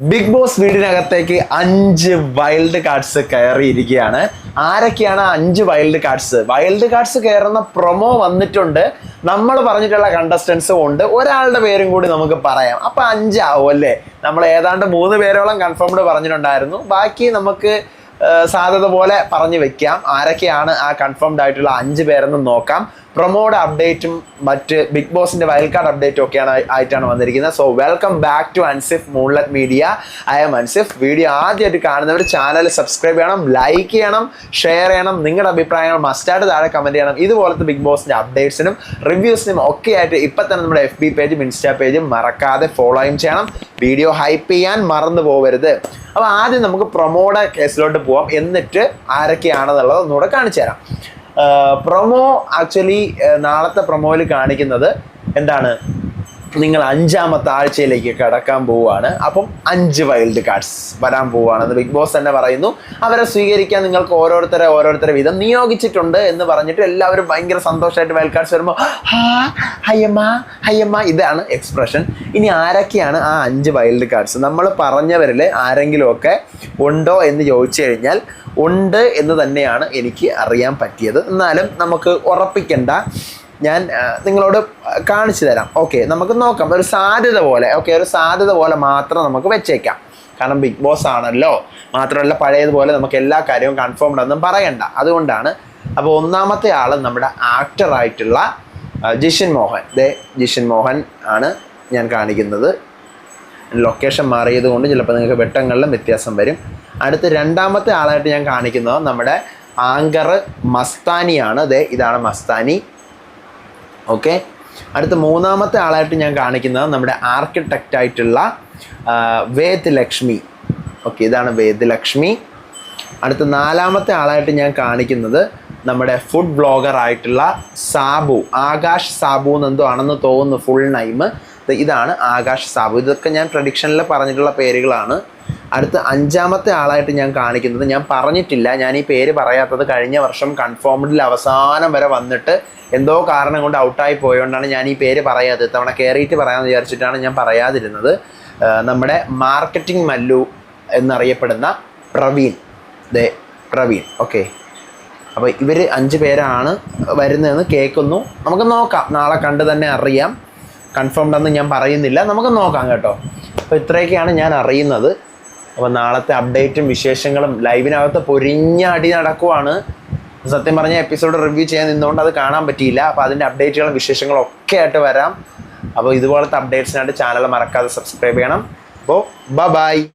Big boss വീടിനകത്തേക്ക് അഞ്ച് wild cards കയറിയിരിക്കുകയാണ്. ആരൊക്കെയാണ് അഞ്ച് വൈൽഡ് കാർഡ്സ് വൈൽഡ് കാർഡ്സ് കയറുന്ന പ്രൊമോ വന്നിട്ടുണ്ട്. നമ്മൾ പറഞ്ഞിട്ടുള്ള കണ്ടസ്റ്റൻസും ഉണ്ട്. ഒരാളുടെ പേരും കൂടി നമുക്ക് പറയാം. അപ്പൊ അഞ്ചാവും അല്ലേ? നമ്മൾ ഏതാണ്ട് മൂന്ന് പേരോളം കൺഫേംഡ് പറഞ്ഞിട്ടുണ്ടായിരുന്നു. ബാക്കി നമുക്ക് സാധ്യത പോലെ പറഞ്ഞു വെക്കാം. ആരൊക്കെയാണ് ആ കൺഫേംഡ് ആയിട്ടുള്ള അഞ്ച് പേരെന്ന് നോക്കാം. പ്രൊമോയുടെ അപ്ഡേറ്റും മറ്റ് ബിഗ് ബോസിന്റെ വൈൽഡ് കാർഡ് അപ്ഡേറ്റും ഒക്കെയാണ് ആയി- ആയിട്ടാണ് വന്നിരിക്കുന്നത്. So welcome back to Ansif moonlight media I am Ansif video ആദ്യമായിട്ട് കാണുന്നവർ ചാനൽ സബ്സ്ക്രൈബ് ചെയ്യണം ലൈക്ക് ചെയ്യണം ഷെയർ ചെയ്യണം. നിങ്ങളുടെ അഭിപ്രായങ്ങൾ മസ്റ്റായിട്ട് താഴെ കമന്റ് ചെയ്യണം. ഇതുപോലത്തെ ബിഗ് ബോസിന്റെ അപ്ഡേറ്റ്സിനും റിവ്യൂസിനും ഒക്കെ ആയിട്ട് ഇപ്പൊ തന്നെ നമ്മുടെ എഫ് ബി പേജും ഇൻസ്റ്റാ പേജും മറക്കാതെ ഫോളോയും ചെയ്യണം. വീഡിയോ ഹൈപ്പ് ചെയ്യാൻ മറന്നു പോകരുത് അപ്പോൾ ആദ്യം നമുക്ക് പ്രൊമോയുടെ കേസിലോട്ട് പോവാം. എന്നിട്ട് ആരൊക്കെയാണെന്നുള്ളത് ഒന്നുകൂടെ കാണിച്ചു തരാം. പ്രൊമോ ആക്ച്വലി നാളത്തെ പ്രൊമോയിൽ കാണിക്കുന്നത് എന്താണ്? നിങ്ങൾ അഞ്ചാമത്തെ ആഴ്ചയിലേക്ക് കടക്കാൻ പോവുകയാണ്. അപ്പം അഞ്ച് വൈൽഡ് കാർഡ്സ് വരാൻ പോവുകയാണെന്ന് ബിഗ് ബോസ് തന്നെ പറയുന്നു. അവരെ സ്വീകരിക്കാൻ നിങ്ങൾക്ക് ഓരോരുത്തരെ ഓരോരുത്തരെ വീതം നിയോഗിച്ചിട്ടുണ്ട് എന്ന് പറഞ്ഞിട്ട് എല്ലാവരും ഭയങ്കര സന്തോഷമായിട്ട് വൈൽഡ് കാർഡ്സ് വരുമ്പോൾ ഹാ ഹയ്യമ്മ ഹയ്യമ്മ ഇതാണ് എക്സ്പ്രഷൻ ഇനി ആരൊക്കെയാണ് ആ അഞ്ച് വൈൽഡ് കാർഡ്സ് നമ്മൾ പറഞ്ഞവരിൽ ആരെങ്കിലുമൊക്കെ ഉണ്ടോ എന്ന് ചോദിച്ചു കഴിഞ്ഞാൽ ഉണ്ട് എന്ന് തന്നെയാണ് എനിക്ക് അറിയാൻ പറ്റിയത്. എന്നാലും നമുക്ക് ഉറപ്പിക്കണ്ട ഞാൻ നിങ്ങളോട് കാണിച്ചു തരാം. ഓക്കെ നമുക്ക് നോക്കാം. ഒരു സാധ്യത പോലെ ഓക്കെ ഒരു സാധ്യത പോലെ മാത്രം നമുക്ക് വെച്ചേക്കാം. കാരണം ബിഗ് ബോസ് ആണല്ലോ. മാത്രമല്ല പഴയതുപോലെ നമുക്ക് എല്ലാ കാര്യവും കൺഫേംഡ് ഒന്നും പറയണ്ട. അതുകൊണ്ടാണ് അപ്പോൾ ഒന്നാമത്തെ ആൾ നമ്മുടെ ആക്ടറായിട്ടുള്ള ജിഷൻ മോഹൻ. ദേ ജിഷൻ മോഹൻ ആണ് ഞാൻ കാണിക്കുന്നത്. ലൊക്കേഷൻ മാറിയത് കൊണ്ട് ചിലപ്പോൾ നിങ്ങൾക്ക് വെട്ടങ്ങളിലും വ്യത്യാസം വരും. അടുത്ത രണ്ടാമത്തെ ആളായിട്ട് ഞാൻ കാണിക്കുന്നത് നമ്മുടെ ആങ്കർ മസ്താനിയാണ്. ദേ ഇതാണ് മസ്താനി. ഓക്കെ? അടുത്ത മൂന്നാമത്തെ ആളായിട്ട് ഞാൻ കാണിക്കുന്നത് നമ്മുടെ ആർക്കിടെക്റ്റ് ആയിട്ടുള്ള വേദ് ലക്ഷ്മി ഓക്കെ ഇതാണ് വേദ് ലക്ഷ്മി അടുത്ത നാലാമത്തെ ആളായിട്ട് ഞാൻ കാണിക്കുന്നത് നമ്മുടെ ഫുഡ് ബ്ലോഗർ ആയിട്ടുള്ള സാബു. ആകാശ് സാബു എന്നെന്തോ ആണെന്ന് തോന്നുന്നു ഫുൾ നൈം ഇതാണ് ആകാശ് സാബു. ഇതൊക്കെ ഞാൻ പ്രഡിക്ഷനിൽ പറഞ്ഞിട്ടുള്ള പേരുകളാണ്. അടുത്ത അഞ്ചാമത്തെ ആളായിട്ട് ഞാൻ കാണിക്കുന്നത് ഞാൻ പറഞ്ഞിട്ടില്ല ഞാൻ ഈ പേര് പറയാത്തത് കഴിഞ്ഞ വർഷം കൺഫേംഡിൽ അവസാനം വരെ വന്നിട്ട് എന്തോ കാരണം കൊണ്ട് ഔട്ടായി പോയതുകൊണ്ടാണ് ഞാൻ ഈ പേര് പറയാത്തത്. ഇത്തവണ കയറിയിട്ട് പറയാമെന്ന് വിചാരിച്ചിട്ടാണ് ഞാൻ പറയാതിരുന്നത്. നമ്മുടെ മാർക്കറ്റിംഗ് മല്ലു എന്നറിയപ്പെടുന്ന പ്രവീൺ. ദേ പ്രവീൺ. ഓക്കെ അപ്പോൾ ഇവർ അഞ്ച് പേരാണ് വരുന്നതെന്ന് കേൾക്കുന്നു. നമുക്ക് നോക്കാം. നാളെ കണ്ട് തന്നെ അറിയാം. കൺഫേംഡ് എന്ന് ഞാൻ പറയുന്നില്ല. നമുക്ക് നോക്കാം കേട്ടോ. അപ്പോൾ ഇത്രയൊക്കെയാണ് ഞാൻ അറിയുന്നത്. അപ്പോൾ നാളത്തെ അപ്ഡേറ്റും വിശേഷങ്ങളും ലൈവിനകത്ത് പൊരിഞ്ഞ അടി നടക്കുവാണ്. സത്യം പറഞ്ഞ എപ്പിസോഡ് റിവ്യൂ ചെയ്യാൻ നിന്നുകൊണ്ട് അത് കാണാൻ പറ്റിയില്ല. അപ്പോൾ അതിന്റെ അപ്ഡേറ്റുകളും വിശേഷങ്ങളും ഒക്കെ ആയിട്ട് വരാം. അപ്പോൾ ഇതുപോലത്തെ അപ്ഡേറ്റ്സിനായിട്ട് ചാനൽ മറക്കാതെ സബ്സ്ക്രൈബ് ചെയ്യണം. അപ്പോൾ ബ ബൈ